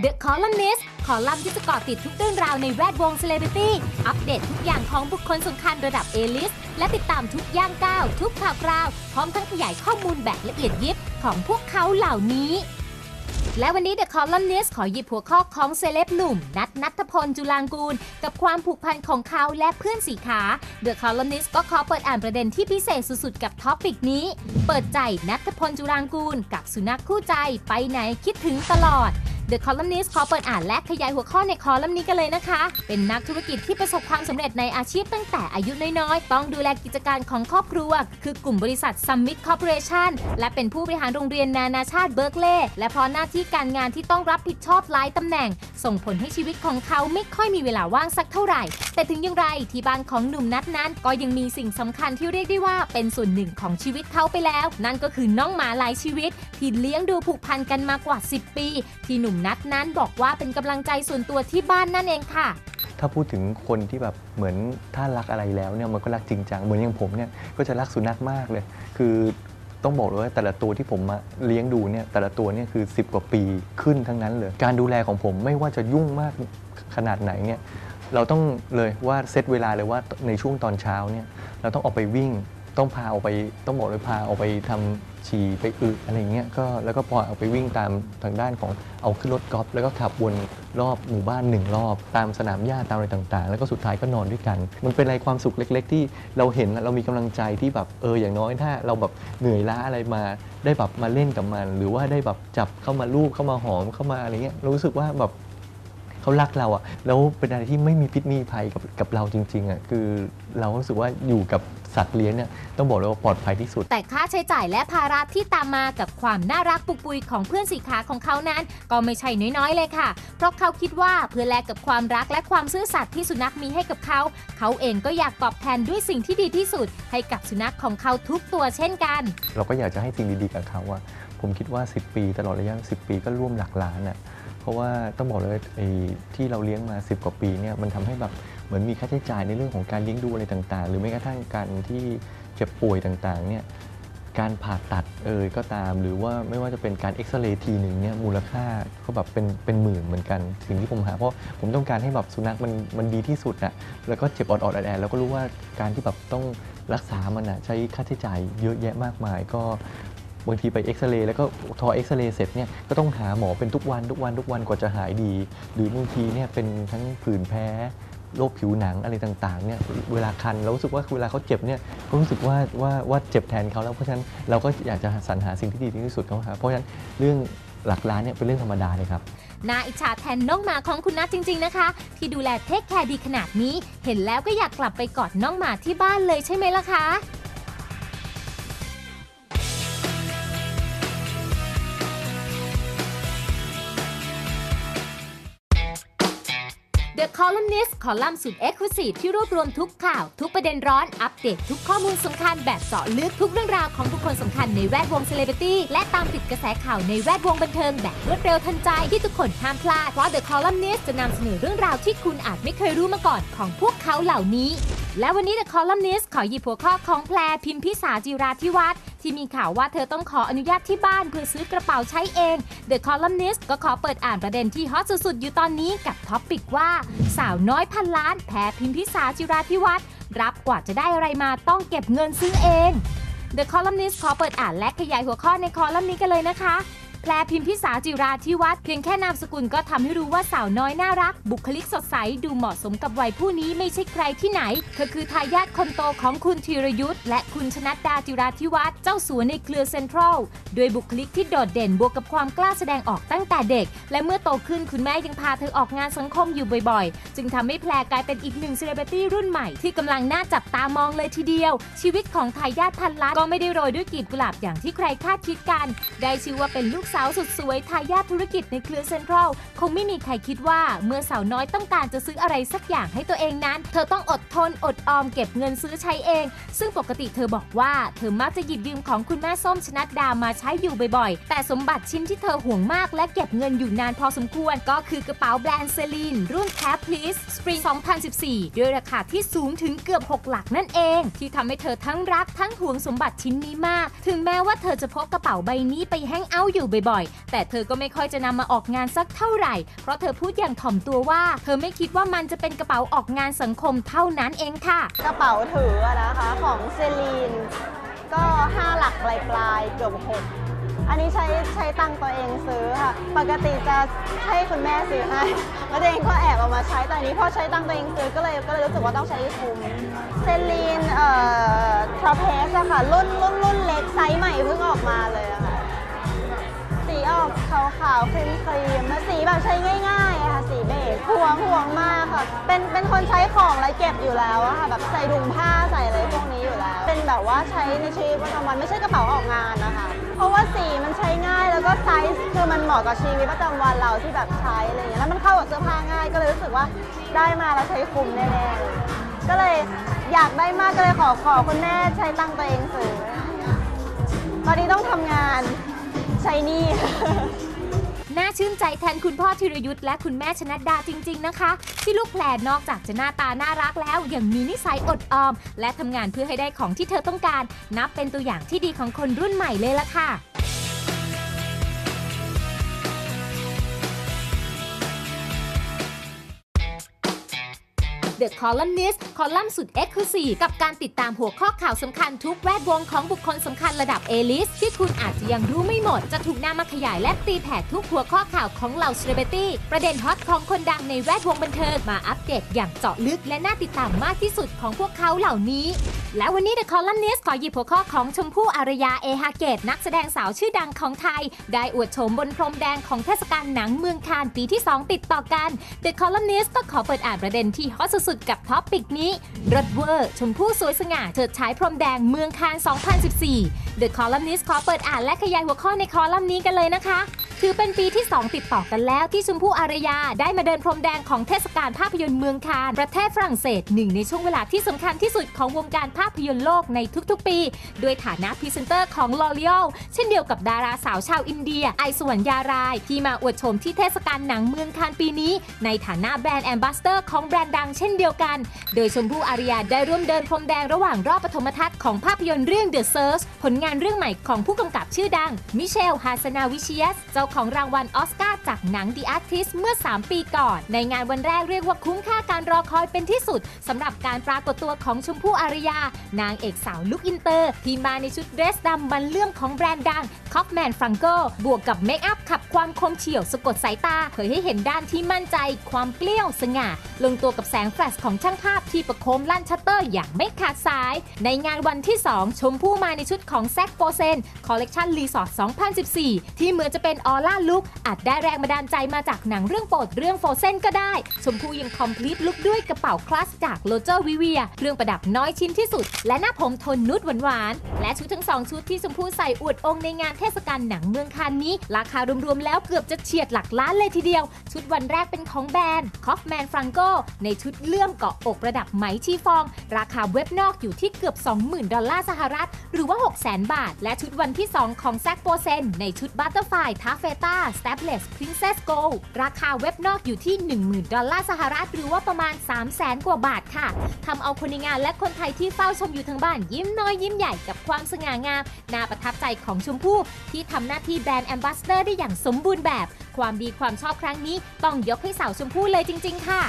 The Columnist คอลัมน์ที่จะเกาะติดทุกเรื่องราวในแวดวงเซเลบริตี้ อัปเดตทุกอย่างของบุคคลสำคัญระดับ A-list และติดตามทุกย่างก้าว ทุกข่าวคราว พร้อมทั้งขยายข้อมูลแบบละเอียดยิบของพวกเขาเหล่านี้ และวันนี้ The Columnist ขอหยิบหัวข้อของเซเลบหนุ่ม นัทนัทพลจุลางกูล กับความผูกพันของเขาและเพื่อนสีขา The Columnist ก็ขอเปิดอ่านประเด็นที่พิเศษสุดๆ กับท็อปิกนี้ เปิดใจนัทพลจุลางกูล กับสุนัขคู่ใจไปไหนคิดถึงตลอด The Columnist ขอเปิดอ่านและขยายหัวข้อในคอลัมน์นี้กันเลยนะคะ เป็นนักธุรกิจที่ประสบความสำเร็จในอาชีพตั้งแต่อายุน้อยๆ ต้องดูแลกิจการของครอบครัว คือกลุ่มบริษัท Summit Corporation และเป็นผู้บริหารโรงเรียนนานาชาติเบิร์กเลย์และพอหน้าที่การงานที่ต้องรับผิดชอบหลายตำแหน่ง ส่งผลให้ชีวิตของเขาไม่ค่อยมีเวลาว่างสักเท่าไหร่ แต่ถึงอย่างไรที่บ้านของหนุ่มนัดนั้น ก็ยังมีสิ่งสำคัญที่เรียกได้ว่าเป็นส่วนหนึ่งของชีวิตเขาไปแล้ว นั่นก็คือน้องหมาหลายชีวิต ที่เลี้ยงดูผูกพันกันมากว่า 10 ปี ที่หนุ่มนัดนั้นบอกว่าเป็นกำลังใจส่วนตัวที่บ้านนั่นเองค่ะถ้าพูดถึงคนที่แบบเหมือนถ้ารักอะไรแล้วเนี่ยมันก็รักจริงจังเหมือนอย่างผมเนี่ยก็จะรักสุนัขมากเลย คือ ต้องบอกเลยว่าแต่ละตัวที่ผมมาเลี้ยงดูเนี่ยแต่ละตัวเนี่ยคือ 10 กว่าปีขึ้นทั้งนั้นเลย การดูแลของผมไม่ว่าจะยุ่งมากขนาดไหนเนี่ยเราต้องเลยว่าเซตเวลาเลยว่าในช่วงตอนเช้าเนี่ยเราต้องออกไปวิ่ง ต้องพาออกไปต้องบอกเลยพาออกไปทำฉี่ไปอึอะไรเงี้ยก็แล้วก็พอยออกไปวิ่งตามทางด้านของเอาขึ้นรถกอล์ฟแล้วก็ขับวนรอบหมู่บ้านหนึ่งรอบ ตามสนามหญ้าตามอะไรต่างๆ แล้วก็สุดท้ายก็นอนด้วยกัน มันเป็นอะไรความสุขเล็ก ๆ ที่เราเห็นเรามีกำลังใจที่แบบเอออย่างน้อยถ้า เราแบบเหนื่อยล้าอะไรมา ได้แบบมาเล่นกับมัน หรือว่าได้แบบจับเข้ามาลูบเข้ามาหอมเข้ามาอะไรเงี้ยรารู้สึกว่าแบบเขารักเราอะแล้วเป็นอะไรที่ไม่มีพิษมีภัยกับกับเราจริงๆอะคือเรารู้สึกว่าอยู่กับ สัตว์เลี้ยงเนี่ยต้องบอกเลยว่าปลอดภัยที่สุด แต่ค่าใช้จ่ายและภาระที่ตามมากับความน่ารักปุกปุยของเพื่อนสีขาของเขานั้น ก็ไม่ใช่น้อยๆเลยค่ะ เพราะเขาคิดว่าเพื่อแลกกับความรักและความซื่อสัตย์ที่สุนัขมีให้กับเขา เขาเองก็อยากตอบแทนด้วยสิ่งที่ดีที่สุด ให้กับสุนัขของเขาทุกตัวเช่นกัน เราก็อยากจะให้สิ่งดีๆกับเขาว่า ผมคิดว่า 10 ปีตลอดระยะ10 ปีก็ร่วมหลักล้านอะเพราะว่าต้องบอกเลยไอ้ที่เราเลี้ยงมา 10 กว่าปีเนี่ยมันทำให้แบบ เหมือนมีค่าใช้จ่ายในเรื่องของการเลี้ยงดูอะไรต่างๆ หรือแม้กระทั่งการที่เจ็บป่วยต่างๆเนี่ยการผ่าตัดเอ่ยก็ตาม หรือว่าไม่ว่าจะเป็นการเอ็กซเรย์ทีหนึ่งเนี่ยมูลค่าก็แบบเป็นเป็นหมื่นเหมือนกันสิ่งที่ผมหาเพราะผมต้องการให้แบบสุนัขมันมันดีที่สุดอะแล้วก็เจ็บออดๆแอดๆแล้วก็รู้ว่าการที่แบบต้องรักษามันอะใช้ค่าใช้จ่ายเยอะแยะมากมายก็บางทีไปเอ็กซเรย์แล้วก็ทอเอ็กซเรย์เสร็จเนี่ยก็ต้องหาหมอเป็นทุกวันทุกวันทุกวันกว่าจะหายดี หรือบางทีเนี่ยเป็นทั้งผื่นแพ้ โรคผิวหนังอะไรต่างๆเนี่ยเวลาคันเรารู้สึกว่าเวลาเขาเจ็บเนี่ยก็รู้สึกว่าว่าว่าเจ็บแทนเขาแล้วเพราะฉะนั้นเราก็อยากจะสรรหาสิ่งที่ดีที่สุดเขาครับเพราะฉะนั้นเรื่องหลักล้านเนี่ยเป็นเรื่องธรรมดาเลยครับน่าอิจฉาแทนน้องหมาของคุณนัทจริง ๆนะคะ ที่ดูแลเทคแคร์ดีขนาดนี้ เห็นแล้วก็อยากกลับไปกอดน้องหมาที่บ้านเลยใช่ไหมล่ะคะ The Columnist คอลัมน์สุด Exclusive ที่รวบรวมทุกข่าว ทุกประเด็นร้อน อัปเดตทุกข้อมูลสำคัญแบบเจาะลึกทุกเรื่องราวของบุคคลสำคัญในแวดวงเซเลบริตี้และตามติดกระแสข่าวในแวดวงบันเทิงแบบรวดเร็วทันใจที่ทุกคนห้ามพลาด เพราะ The Columnist จะนำเสนอเรื่องราวที่คุณอาจไม่เคยรู้มาก่อนของพวกเขาเหล่านี้ และวันนี้ The Columnist ขอหยิบหัวข้อของแพรพิมพิสาจิราธิวัฒน์ที่มีข่าวว่าเธอต้องขออนุญาตที่บ้านเพื่อซื้อกระเป๋าใช้เอง The Columnist ก็ขอเปิดอ่านประเด็นที่ฮอตสุดๆ อยู่ตอนนี้กับท็อปปิกว่า สาวน้อยพันล้านแพรพิมพิสาจิราธิวัฒน์รับกว่าจะได้อะไรมาต้องเก็บเงินซื้อเอง The Columnist ขอเปิดอ่านและขยายหัวข้อในคอลัมน์นี้กันเลยนะคะ แพรพิมพิสาจิราธิวัฒน์เพียงแค่นามสกุลก็ทำให้รู้ว่าสาวน้อยน่ารัก บุคลิกสดใสดูเหมาะสมกับวัยผู้นี้ไม่ใช่ใครที่ไหนเธอคือทายาทคนโตของคุณธีรยุทธ์และคุณชนัดดาจิราธิวัฒน์เจ้าสัวในเครือเซ็นทรัลด้วยบุคลิกที่โดดเด่นบวกกับความกล้าแสดงออกตั้งแต่เด็ก และเมื่อโตขึ้นคุณแม่ยังพาเธอออกงานสังคมอยู่บ่อยๆ จึงทำให้แพรกลายเป็นอีกหนึ่งเซเลบริตี้รุ่นใหม่ที่กำลังน่าจับตามองเลยทีเดียว ชีวิตของทายาทพันล้านก็ไม่ได้โรยด้วยกลีบกุหลาบอย่างที่ใครคาดคิดกัน ได้ชื่อว่าเป็นลูกสาวสุดสวยทายาทธุรกิจในเครือเซ็นทรัลคงไม่มีใครคิดว่าเมื่อสาวน้อยต้องการจะซื้ออะไรสักอย่างให้ตัวเองนั้น เธอต้องอดทนอดออมเก็บเงินซื้อใช้เอง ซึ่งปกติเธอบอกว่าเธอมักจะหยิบยืมของคุณแม่ส้มชนัดดามาใช้อยู่บ่อยๆ แต่สมบัติชิ้นที่เธอห่วงมากและเก็บเงินอยู่นานพอสมควร ก็คือกระเป๋าแบรนด์เซลีนรุ่น Cap Please Spring 2014 ด้วยราคาที่สูงถึงเกือบ 6 หลักนั่นเอง ที่ทำให้เธอทั้งรักทั้งห่วงสมบัติชิ้นนี้มาก ถึงแม้ว่าเธอจะพกกระเป๋าใบนี้ไปแฮงเอาท์อยู่บ่อยๆ แต่เธอก็ไม่ค่อยจะนำมาออกงานสักเท่าไหร่ เพราะเธอพูดอย่างถ่อมตัวว่า เธอไม่คิดว่ามันจะเป็นกระเป๋าออกงานสังคมเท่านั้นเองค่ะ กระเป๋าถือนะคะของเซรีนก็ 5 หลักปลายปลายเกือบหกอันนี้ใช้ใช้ตังตัวเองซื้อค่ะ ปกติจะให้คุณแม่ซื้อให้แล้วตัวเองก็แอบเอามาใช้แต่อันนี้พอใช้ตังตัวเองซื้อก็เลยก็เลยรู้สึกว่าต้องใช้คุ้มเซรีนเอ่อทราเพสอะค่ะรุ่นรุ่นรุ่นเล็กไซส์ใหม่เพิ่งออกมาเลยอะค่ะ ขาวขาวๆครีมครีมสีแบบใช้ง่ายๆอะค่ะสีเบจห่วงห่วงมากค่ะ เป็นเป็นคนใช้ของอะไรเก็บอยู่แล้วอะค่ะแบบใส่ถุงผ้าใส่อะไรพวกนี้อยู่แล้ว เป็นแบบว่าใช้ในชีวิตประจำวันไม่ใช่กระเป๋าออกงานนะคะ เพราะว่าสีมันใช้ง่ายแล้วก็ไซส์คือมันเหมาะกับชีวิตประจำวันเราที่แบบใช้อะไรอย่างเงี้ยแล้วมันเข้ากับเสื้อผ้าง่ายก็เลยรู้สึกว่าได้มาแล้วใช้คุ้มแน่ๆก็เลยอยากได้มากก็เลยขอขอคุณแม่ใช้ตังตัวเองซื้อตอนนี้ต้องทำงานใช้นี่ น่าชื่นใจแทนคุณพ่อธีรยุทธ์และคุณแม่ชนัดดาจริง ๆ นะคะ ที่ลูกแพรนอกจากจะหน้าตาน่ารักแล้ว ยังมีนิสัยอดออม และทำงานเพื่อให้ได้ของที่เธอต้องการ นับเป็นตัวอย่างที่ดีของคนรุ่นใหม่เลยล่ะค่ะ The Columnist คอลัมน์สุด e x c l u s i v e กับการติดตามหัวข้อข่าวสำคัญทุกแวดวงของบุคคลสำคัญระดับ A-list ที่คุณอาจจะยังรู้ไม่หมด จะถูกนำมาขยายและตีแผ่ทุกหัวข้อข่าวของเหล่า c e l e b r i t y ประเด็นฮอตของคนดังในแวดวงบันเทิงมาอัปเดตอย่างเจาะลึกและน่าติดตามมากที่สุดของพวกเขาเหล่านี้ และวันนี้ The Columnist ขอหยิบหัวข้อของชมพู่อารยาเอฮาเกตนักแสดงสาวชื่อดังของไทย ได้อวดโฉมบนพรมแดงของเทศกาลหนังเมืองคานปีที่ 2 ติดต่อกัน The Columnist ก็ขอเปิดอ่านประเด็นที่ฮอตสุดๆกับท็อปปิกนี้รถเวอร์ชมพู่สวยสง่าเฉิดฉายพรมแดงเมืองคาน 2014 The Columnist ขอเปิดอ่านและขยายหัวข้อในคอลัมน์นี้กันเลยนะคะ ถือเป็นปีที่ 2 ติดต่อกันแล้วที่ชมพู่อารยาได้มาเดินพรมแดงของเทศกาลภาพยนตร์เมืองคานประเทศฝรั่งเศสหนึ่งในช่วงเวลาที่สำคัญที่สุดของวงการภาพยนตร์โลกในทุกๆ ปี ด้วยฐานะพรีเซนเตอร์ของ L'Oreal เช่นเดียวกับดาราสาวชาวอินเดีย ไอสวรรยาราย ที่มาอวดโฉมที่เทศกาลหนังเมืองคานปีนี้ ในฐานะแบรนด์แอมบาสเตอร์ของแบรนด์ดังเช่นเดียวกัน โดยชมพู่อารยาได้ร่วมเดินพรมแดงระหว่างรอบปฐมทัศน์ของภาพยนตร์เรื่อง The Search ผลงานเรื่องใหม่ของผู้กำกับชื่อดังมิเชลฮาสนาวิเชียสเจ้าของรางวัลออสการ์จากหนัง The Artist เมื่อ 3 ปีก่อน ในงานวันแรกเรียกว่าคุ้มค่าการรอคอยเป็นที่สุดสำหรับการปรากฏตัวของชมพู่อารยา นางเอกสาวลุคอินเตอร์ ที่มาในชุดเดรสดำบันเลื่อมของแบรนด์ดังคอฟแมนฟรังโกบวกกับเมคอัพขับความคมเฉียวสะกดสายตาเผยให้เห็นด้านที่มั่นใจ ความเกลี้ยวสง่า ลงตัวกับแสงแฟลชของช่างภาพที่ประโคมลั่นชัตเตอร์อย่างไม่ขาดสาย ในงานวันที่ 2 ชมพู่มาในชุดของแซกโฟเซนคอลเลกชันรีสอร์ท2014 ที่เหมือนจะเป็นออร่าลุคอาจได้แรงบันดาลใจมาจากหนังเรื่องโปรดเรื่องโฟเซนก็ได้ ชมพู่ยังคอมพลีทลุคด้วยกระเป๋าคลาสจากโลเจอร์วิเวียเครื่องประดับน้อยชิ้นที่สุด และหน้าผมทนนุดหวานๆและชุดทั้งสองชุดที่ชมพู่ใส่อวดองค์ในงานเทศกาลหนังเมืองคานนี้ ราคารวมๆแล้วเกือบจะเฉียดหลักล้านเลยทีเดียว ชุดวันแรกเป็นของแบรนด์คอฟแมนฟรังโกในชุดเลื่อมเกาะอกประดับไหมชีฟอง ราคาเว็บนอกอยู่ที่เกือบ 20,000 ดอลลาร์สหรัฐ หรือว่า 600,000 บาท และชุดวันที่ 2 ของแซกโปเซนในชุดบัตเตอร์ไฟทาเฟต้าสเตปเลสพรินเซสโกราคาเว็บนอกอยู่ที่ 10,000 ดอลลาร์สหรัฐ หรือว่าประมาณ 3 0 0แสนกว่าบาทค่ะทำเอาคนในงานและคนไทยที่เฝ้าชมอยู่ทางบ้านยิ้มน้อยยิ้มใหญ่กับความสง่างาม น่าประทับใจของชมพู่ ที่ทำหน้าที่แบรนด์แอมบาสเดอร์ได้อย่างสมบูรณ์แบบ ความดีความชอบครั้งนี้ต้องยกให้สาวชมพู่เลยจริง ๆ ค่ะ